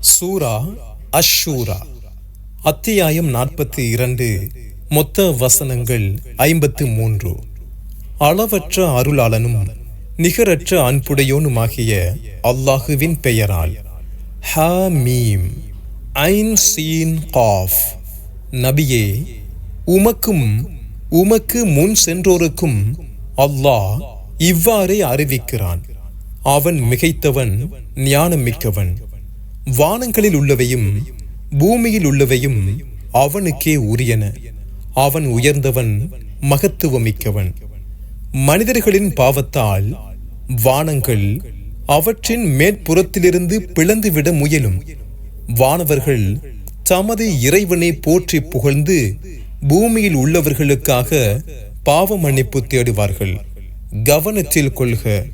சூரா அஷூரா. அத்தியாயம் நாற்பத்தி இரண்டு. மொத்த வசனங்கள் ஐம்பத்து மூன்று. அளவற்ற அருளாளனும் நிகரற்ற அன்புடையோனுமாகிய அல்லாஹுவின் பெயரால். ஹா மீம் ஐன் சீன் காஃப். நபியே உமக்கும் உமக்கு முன் சென்றோருக்கும் அல்லாஹ் இவ்வாறே அறிவிக்கிறான். அவன் மிகைத்தவன் ஞானம் மிக்கவன் வானங்களில் உள்ளவையும் பூமியில் உள்ளவையும் அவனுக்கே உரியன. அவன் உயர்ந்தவன் மகத்துவமிக்கவன். மனிதர்களின் பாவத்தால் வானங்கள் அவற்றின் மேற்புறத்திலிருந்து பிளந்துவிட முயலும். வானவர்கள் தமது இறைவனை போற்றி புகழ்ந்து பூமியில் உள்ளவர்களுக்காக பாவ மன்னிப்பு தேடுவார்கள். கவனத்தில் கொள்க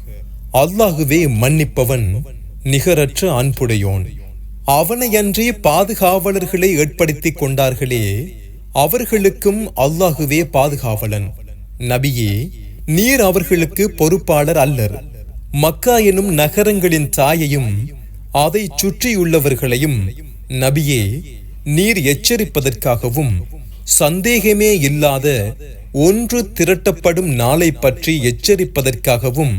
அல்லாகுவே மன்னிப்பவன் நிகரற்ற அன்புடையோன். அவனையன்றி பாதுகாவலர்களை ஏற்படுத்திக் கொண்டார்களே அவர்களுக்கும் அல்லாஹுவே பாதுகாவலன். நபியே நீர் அவர்களுக்கு பொறுப்பாளர் அல்லர். மக்கா எனும் நகரங்களின் தாயையும் அதை சுற்றியுள்ளவர்களையும் நபியே நீர் எச்சரிப்பதற்காகவும் சந்தேகமே இல்லாத ஒன்று திரட்டப்படும் நாளை பற்றி எச்சரிப்பதற்காகவும்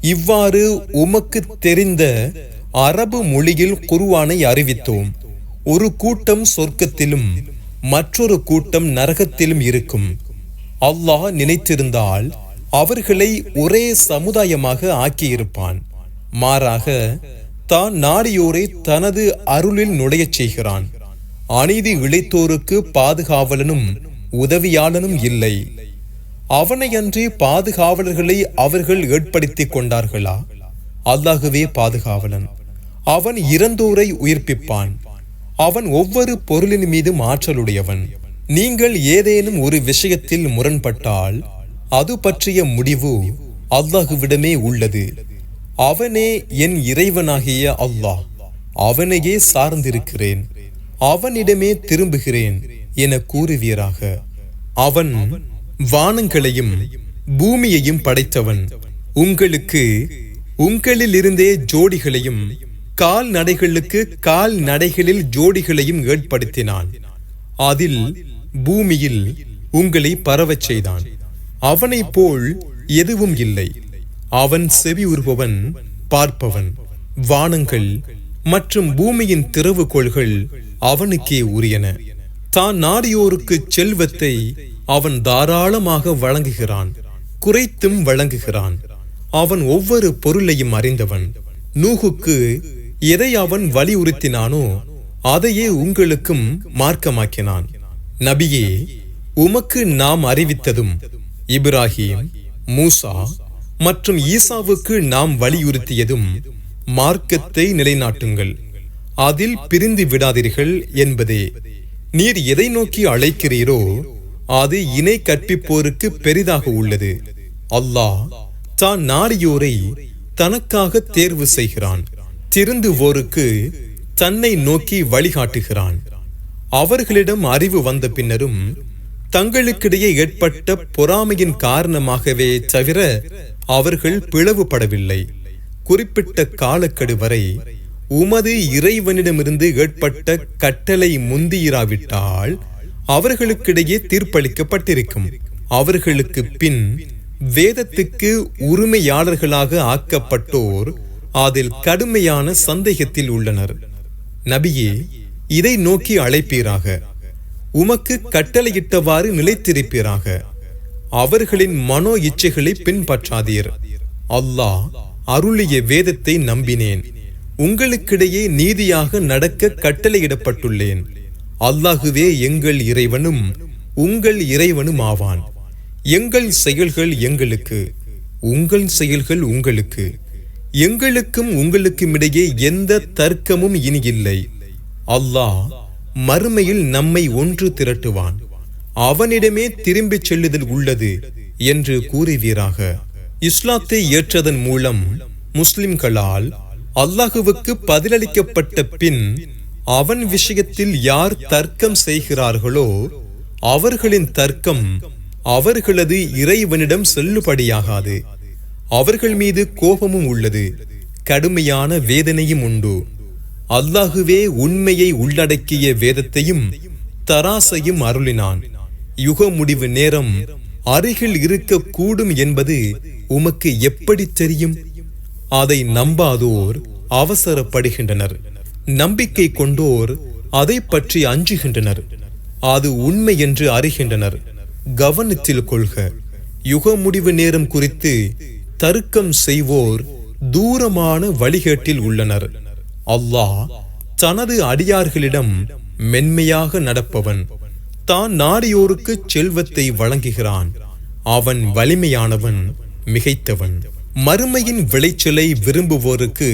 இவ்வாறு உமக்கு தெரிந்த அரபு மொழியில் குருவானை அறிவித்தோம். ஒரு கூட்டம் சொர்க்கத்திலும் மற்றொரு கூட்டம் நரகத்திலும் இருக்கும். அல்லாஹ் நினைத்திருந்தால் அவர்களை ஒரே சமுதாயமாக ஆக்கியிருப்பான். மாறாக தான் நாடியோரை தனது அருளில் நுழையச் செய்கிறான். அநீதி இழைத்தோருக்கு பாதுகாவலனும் உதவியாளனும் இல்லை. அவனையன்றி பாதுகாவலர்களை அவர்கள் ஏற்படுத்திக் கொண்டார்களா? அல்லாகவே பாதுகாவலன். அவன் இறந்தோரை உயிர்ப்பிப்பான். அவன் ஒவ்வொரு பொருளின் மீதும் ஆற்றலுடையவன் நீங்கள் ஏதேனும் ஒரு விஷயத்தில் முரண்பட்டால் அது பற்றிய முடிவு அல்லாஹுவிடமே உள்ளது. அவனே என் இறைவனாகிய அல்லாஹ். அவனையே சார்ந்திருக்கிறேன். அவனிடமே திரும்புகிறேன் என கூறுவீராக. அவன் வானங்களையும் பூமியையும் படைத்தவன். உங்களுக்கு உங்களிலிருந்தே ஜோடிகளையும் கால்நடைகளுக்கு கால்நடைகளில் ஜோடிகளையும் ஏற்படுத்தினான். அதில் பூமியில் உங்களை பரவச் செய்தான். அவனைப் போல் எதுவும் இல்லை. அவன் செவி உருபவன் பார்ப்பவன். வானங்கள் மற்றும் பூமியின் திறவுகோள்கள் அவனுக்கே உரியன. தான் நாடியோருக்கு செல்வத்தை அவன் தாராளமாக வழங்குகிறான் குறைத்தும் வழங்குகிறான். அவன் ஒவ்வொரு பொருளையும் அறிந்தவன். நூகுக்கு எதை அவன் வலியுறுத்தினானோ அதையே உங்களுக்கும் மார்க்கமாக்கினான். நபியே உமக்கு நாம் அறிவித்ததும் இப்ராஹிம் மூசா மற்றும் ஈசாவுக்கு நாம் வலியுறுத்தியதும் மார்க்கத்தை நிலைநாட்டுங்கள். அதில் பிரிந்து விடாதீர்கள் என்பதே. நீர் எதை நோக்கி அழைக்கிறீரோ அது இணை கற்பிப்போருக்கு பெரிதாக உள்ளது. அல்லாஹ் தான் நாடியோரை தனக்காக தேர்வு செய்கிறான். திருந்துவோருக்கு தன்னை நோக்கி வழிகாட்டுகிறான். அவர்களிடம் அறிவு வந்த பின்னரும் தங்களுக்கிடையே ஏற்பட்ட பொறாமையின் காரணமாகவே தவிர அவர்கள் பிளவுபடவில்லை. குறிப்பிட்ட காலக்கெடு வரை உமது இறைவனிடமிருந்து ஏற்பட்ட கட்டளை முந்தியிராவிட்டால் அவர்களுக்கிடையே தீர்ப்பளிக்கப்பட்டிருக்கும். அவர்களுக்கு பின் வேதத்துக்கு உரிமையாளர்களாக ஆக்கப்பட்டோர் அதில் கடுமையான சந்தேகத்தில் உள்ளனர். நபியே இதை நோக்கி அழைப்பீராக. உமக்கு கட்டளையிட்டவாறு நிலைத்திருப்பீராக. அவர்களின் மனோ இச்சைகளை பின்பற்றாதீர். அல்லாஹ் அருளிய வேதத்தை நம்பினேன். உங்களுக்கிடையே நீதியாக நடக்க கட்டளையிடப்பட்டுள்ளேன். அல்லாஹுவே எங்கள் இறைவனும் உங்கள் இறைவனும் ஆவான் எங்கள் செயல்கள் எங்களுக்கு உங்கள் செயல்கள் உங்களுக்கு. எங்களுக்கும் உங்களுக்கும் இடையே எந்த தர்க்கமும் இனி இல்லை அல்லாஹ் மறுமையில் நம்மை ஒன்று திரட்டுவான். அவனிடமே திரும்பிச் செல்லுதல் உள்ளது என்று கூறுவீராக. இஸ்லாத்தை ஏற்றதன் மூலம் முஸ்லிம்களால் அல்லாஹுவுக்கு பதிலளிக்கப்பட்ட பின் அவன் விஷயத்தில் யார் தர்க்கம் செய்கிறார்களோ அவர்களின் தர்க்கம் அவர்களது இறைவனிடம் செல்லுபடியாகாது. அவர்கள் மீது கோபமும் உள்ளது. கடுமையான வேதனையும் உண்டு. அல்லாஹுவே உண்மையை உள்ளடக்கிய வேதத்தையும் தராசையும் அருளினான். யுக முடிவு நேரம் அருகில் இருக்கக்கூடும் என்பது உமக்கு எப்படி தெரியும்? அதை நம்பாதோர் அவசரப்படுகின்றனர். நம்பிக்கை கொண்டோர் அதை பற்றி அஞ்சுகின்றனர். அது உண்மை என்று அறிகின்றனர். கவனத்தில் கொள்க. யுக முடிவு நேரம் குறித்து தர்க்கம் செய்வோர் தூரமான வழிகேட்டில் உள்ளனர். அல்லாஹ் தனது அடியார்களிடம் மென்மையாக நடப்பவன். தான் நாடியோருக்கு செல்வத்தை வழங்குகிறான். அவன் வலிமையானவன் மிகைத்தவன். மறுமையின் விளைச்சலை விரும்புவோருக்கு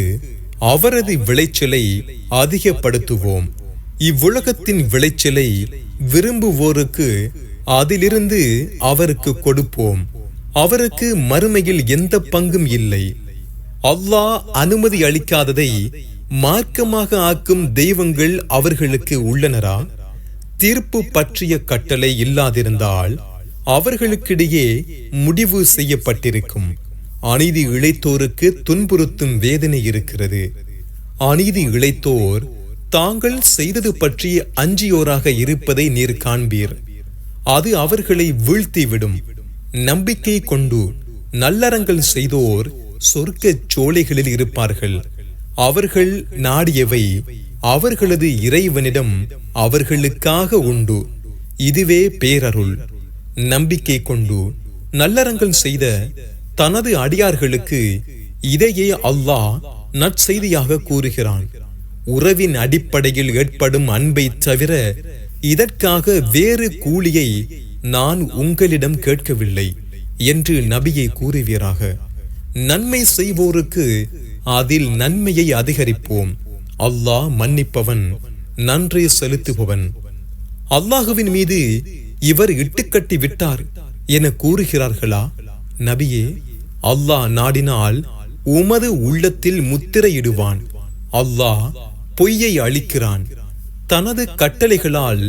அவரது விளைச்சலை அதிகப்படுத்துவோம். இவ்வுலகத்தின் விளைச்சலை விரும்புவோருக்கு அதிலிருந்து அவருக்கு கொடுப்போம். அவருக்கு மறுமையில் எந்த பங்கும் இல்லை. அல்லாஹ் அனுமதி அளிக்காததை மார்க்கமாக ஆக்கும் தெய்வங்கள் அவர்களுக்கு உள்ளனரா? தீர்ப்பு பற்றிய கட்டளை இல்லாதிருந்தால் அவர்களுக்கிடையே முடிவு செய்யப்பட்டிருக்கும். அநீதி இழைத்தோருக்கு துன்புறுத்தும் வேதனை இருக்கிறது. அநீதி இழைத்தோர் தாங்கள் செய்தது பற்றி அஞ்சியோராக இருப்பதை நீர் காண்பீர். அது அவர்களை வீழ்த்திவிடும். நம்பிக்கை கொண்டு நல்லறங்கள் செய்தோர் சொர்க்க சோலைகளில் இருப்பார்கள். அவர்கள் நாடியவை அவர்களது இறைவனிடம் அவர்களுக்காக உண்டு. இதுவே பேரருள். நம்பிக்கை கொண்டு நல்லறங்கள் செய்த தனது அடியார்களுக்கு இதையே அல்லாஹ் நற்செய்தியாக கூறுகிறான். உறவின் அடிப்படையில் ஏற்படும் அன்பை தவிர இதற்காக வேறு கூலியை நான் உங்களிடம் கேட்கவில்லை என்று நபியை கூறுவீராக. நன்மை செய்வோருக்கு அதில் நன்மையை அதிகரிப்போம். அல்லாஹ் மன்னிப்பவன் நன்றி செலுத்துபவன். அல்லாஹுவின் மீது இவர் இட்டுக்கட்டி விட்டார் என கூறுகிறார்களா? நபியே அல்லாஹ் நாடினால் உமது உள்ளத்தில் முத்திரையிடுவான். அல்லாஹ் பொய்யை அளிக்கிறான் தனது கட்டளைகளால்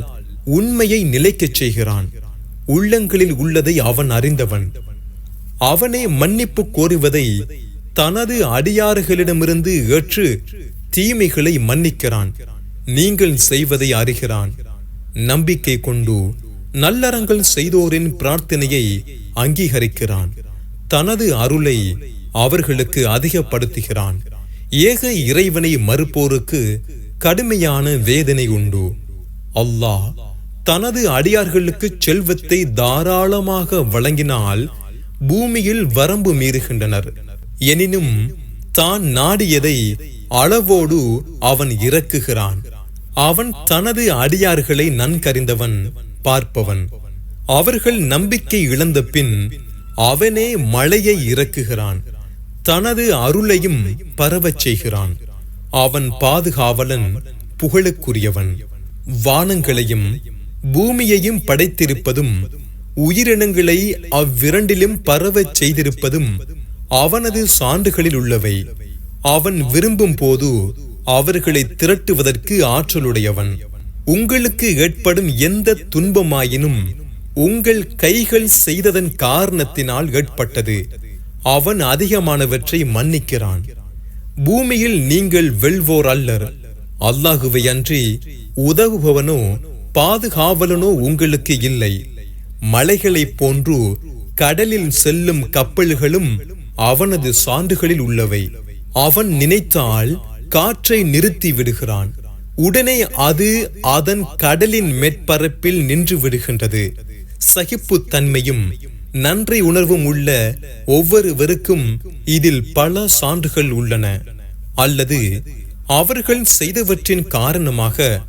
உண்மையை நிலைக்கச் செய்கிறான். உள்ளங்களில் உள்ளதை அவன் அறிந்தவன். அவனே மன்னிப்பு கோருவதை தனது அடியாறுகளிடமிருந்து ஏற்று தீமைகளை மன்னிக்கிறான். நீங்கள் செய்வதை அறிகிறான். நம்பிக்கை கொண்டு நல்லறங்கள் செய்தோரின் பிரார்த்தனையை அங்கீகரிக்கிறான். தனது அருளை அவர்களுக்கு அதிகப்படுத்துகிறான். ஏக இறைவனை மறுப்போருக்கு கடுமையான வேதனை உண்டு. அல்லாஹ் தனது அடியார்களுக்கு செல்வத்தை தாராளமாக வழங்கினால் பூமியில் வரம்பு மீறுகின்றனர். எனினும் தான் நாடியதை அளவோடு அவன் இறக்குகிறான். அவன் தனது அடியார்களை நன்கறிந்தவன் பார்ப்பவன். அவர்கள் நம்பிக்கை இழந்த பின் அவனே மழையை இறக்குகிறான். தனது அருளையும் பரவச் செய்கிறான். அவன் பாதுகாவலன் புகழுக்குரியவன். வானங்களையும் பூமியையும் படைத்திருப்பதும் உயிரினங்களை அவ்விரண்டிலும் பரவச் செய்திருப்பதும் அவனது சான்றுகளில் உள்ளவை. அவன் விரும்பும் போது அவர்களை திரட்டுவதற்கு ஆற்றலுடையவன். உங்களுக்கு ஏற்படும் எந்த துன்பமாயினும் உங்கள் கைகள் செய்ததன் காரணத்தினால் ஏற்பட்டது. அவன் அதிகமானவற்றை மன்னிக்கிறான். பூமியில் நீங்கள் வெல்வோர் அல்லர். அல்லாகுவை அன்றி உதவுபவனோ பாதுகாவலனோ உங்களுக்கு இல்லை. மலைகளைப் போன்று கடலில் செல்லும் கப்பல்களும் அவனது சான்றுகளில் உள்ளவை. அவன் நினைத்தால் காற்றை நிறுத்தி விடுகிறான். உடனே அது அதன் கடலின் மேற்பரப்பில் நின்று விடுகின்றது. சகிப்புத்தன்மையும் நன்றி உணர்வும் உள்ள ஒவ்வொருவருக்கும் இதில் பல சான்றுகள் உள்ளன. அல்லது அவர்கள் செய்தவற்றின் காரணமாக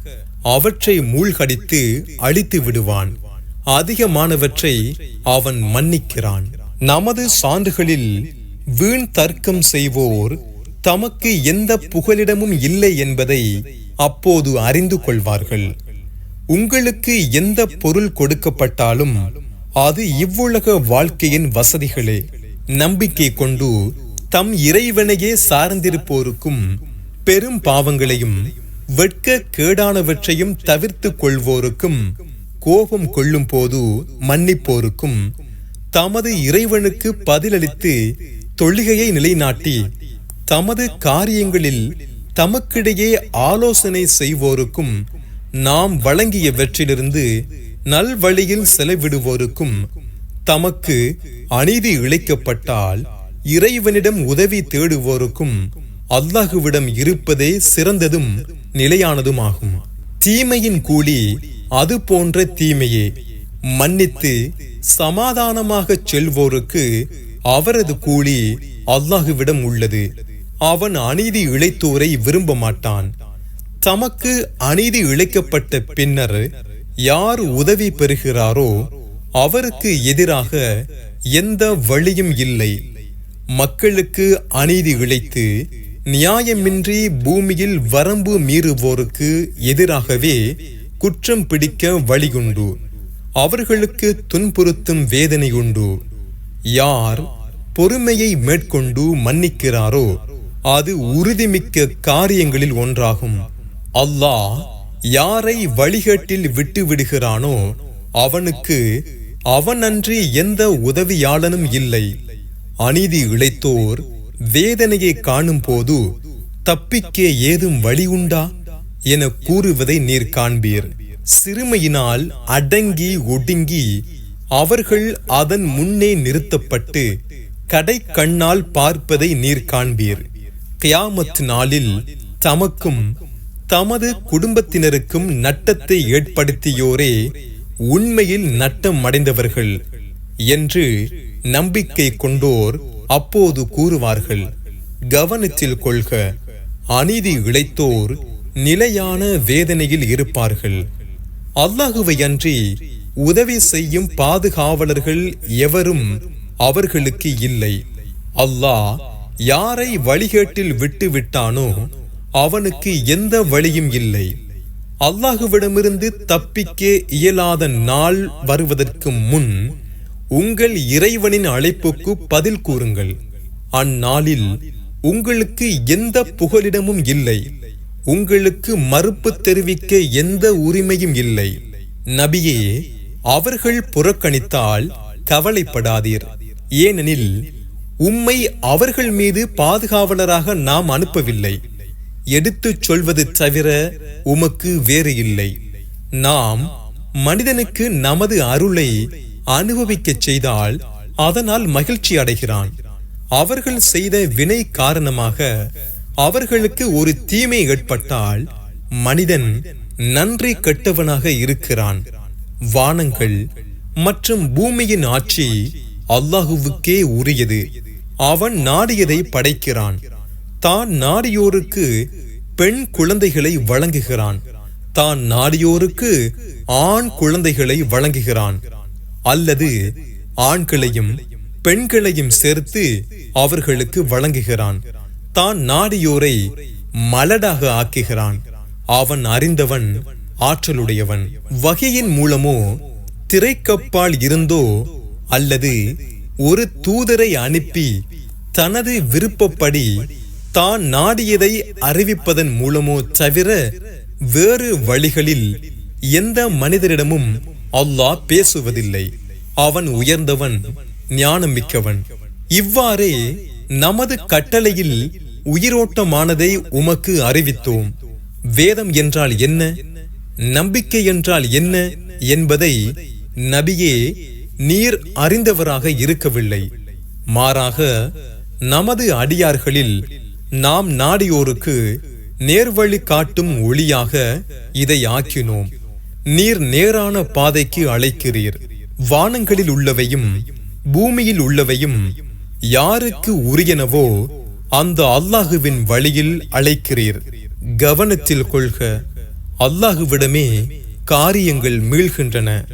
அவற்றை மூழ்கடித்து அழித்து விடுவான். அதிகமானவற்றை அவன் மன்னிக்கிறான். நமது சான்றுகளில் வீண் தர்க்கம் செய்வோர் தமக்கு எந்த புகலிடமும் இல்லை என்பதை அப்போது அறிந்து கொள்வார்கள். உங்களுக்கு எந்த பொருள் கொடுக்கப்பட்டாலும் அது இவ்வுலக வாழ்க்கையின் வசதிகளே. நம்பிக்கை கொண்டு தம் இறைவனையே சார்ந்திருப்போருக்கும் பெரும் பாவங்களையும் வெட்க கேடானவற்றையும் தவிர்த்து கொள்வோருக்கும் கோபம் கொள்ளும் போது மன்னிப்போருக்கும் தமது இறைவனுக்கு பதிலளித்து தொழுகையை நிலைநாட்டி தமது காரியங்களில் தமக்கிடையே ஆலோசனை செய்வோருக்கும் நாம் வழங்கியவற்றிலிருந்து நல்வழியில் செலவிடுவோருக்கும் தமக்கு அநீதி இழைக்கப்பட்டால் இறைவனிடம் உதவி தேடுவோருக்கும் அல்லாஹுவிடம் இருப்பதே சிறந்ததும் நிலையானதுமாகும். தீமையின் கூலி அது போன்ற தீமையே. மன்னித்து சமாதானமாகச் செல்வோருக்கு அவரது கூலி அல்லாஹுவிடம் உள்ளது. அவன் அநீதி இழைத்தோரை விரும்ப மாட்டான். தமக்கு அநீதி இழைக்கப்பட்ட பின்னர் யார் உதவி பெறுகிறாரோ அவருக்கு எதிராக எந்த வழியும் இல்லை. மக்களுக்கு அநீதி இழைத்து நியாயமின்றி பூமியில் வரம்பு மீறுவோருக்கு எதிராகவே குற்றம் பிடிக்க வழியுண்டு. அவர்களுக்கு துன்புறுத்தும் வேதனை உண்டு யார் பொறுமையை மேற்கொண்டு மன்னிக்கிறாரோ அது உறுதிமிக்க காரியங்களில் ஒன்றாகும். அல்லாஹ் யாரை வழிகேட்டில் விட்டு விடுகிறானோ அவனுக்கு அவனன்றி எந்த உதவியாளனும் இல்லை. அநீதி இழைத்தோர் வேதனையை காணும் போது தப்பிக்க ஏதும் வழி உண்டா? என கூறுவதை நீர் காண்பீர். சிறுமையினால் அடங்கி ஒடுங்கி அவர்கள் அதன் முன்னே நிறுத்தப்பட்டு கடை கண்ணால் பார்ப்பதை நீர் காண்பீர். கியாமத் நாளில் தமக்கும் தமது குடும்பத்தினருக்கும் நட்டத்தை ஏற்படுத்தியோரே உண்மையில் நட்டம் அடைந்தவர்கள். என்று நம்பிக்கை கொண்டோர் அப்போது கூறுவார்கள் கவனத்தில் கொள்க அநீதி இழைத்தோர் நிலையான வேதனையில் இருப்பார்கள். அல்லாஹுவை அன்றி உதவி செய்யும் பாதுகாவலர்கள் எவரும் அவர்களுக்கு இல்லை. அல்லாஹ் யாரை வழிகேட்டில் விட்டு விட்டானோ அவனுக்கு எந்த வழியும் இல்லை. அல்லாஹுவிடமிருந்து தப்பிக்க இயலாத நாள் வருவதற்கு முன் உங்கள் இறைவனின் அழைப்புக்கு பதில் கூறுங்கள். அந்நாளில் உங்களுக்கு எந்த புகலிடமும் இல்லை. உங்களுக்கு மறுப்பு தெரிவிக்க எந்த உரிமையும் இல்லை. நபியே அவர்கள் புறக்கணித்தால் கவலைப்படாதீர். ஏனெனில் உம்மை அவர்கள் மீது பாதுகாவலராக நாம் அனுப்பவில்லை. எடுத்துச் சொல்வது தவிர உமக்கு வேறு இல்லை. நாம் மனிதனுக்கு நமது அருளை அனுபவிக்கச் செய்தால் அதனால் மகிழ்ச்சி அடைகிறான். அவர்கள் செய்த வினை காரணமாக அவர்களுக்கு ஒரு தீமை ஏற்பட்டால் மனிதன் நன்றி கெட்டவனாக இருக்கிறான். வானங்கள் மற்றும் பூமியின் ஆட்சி அல்லாஹுவுக்கே உரியது. அவன் நாடியதை படைக்கிறான். தான் நாடியோருக்கு பெண் குழந்தைகளை வழங்குகிறான். தான் நாடியோருக்கு ஆண் குழந்தைகளை வழங்குகிறான். அல்லது ஆண்களையும் பெண்களையும் சேர்த்து அவர்களுக்கு வழங்குகிறான். தான் நாடியோரை மலடாக ஆக்குகிறான். அவன் அறிந்தவன் ஆற்றலுடையவன். வகையின் மூலமோ திரைக்கப்பால் இருந்தோ அல்லது ஒரு தூதரை அனுப்பி தனது விருப்பப்படி தான் நாடியதை அறிவிப்பதன் மூலமோ தவிர வேறு வழிகளில் எந்த மனிதரிடமும் அல்லாஹ் பேசுவதில்லை. அவன் உயர்ந்தவன் ஞானம் மிக்கவன் இவ்வாறே நமது கட்டளையில் உயிரோட்டமானதை உமக்கு அறிவித்தோம். வேதம் என்றால் என்ன? நம்பிக்கை என்றால் என்ன? என்பதை நபியே நீர் அறிந்தவராக இருக்கவில்லை. மாறாக நமது அடியார்களில் நாம் நாடியோருக்கு நேர்வழி காட்டும் ஒளியாக இதை ஆக்கினோம். நீர் நேரான பாதைக்கு அழைக்கிறீர். வானங்களில் உள்ளவையும் பூமியில் உள்ளவையும் யாருக்கு உரியனவோ அந்த அல்லாஹுவின் வழியில் அழைக்கிறீர். கவனத்தில் கொள்க அல்லாஹுவிடமே காரியங்கள் மீள்கின்றன.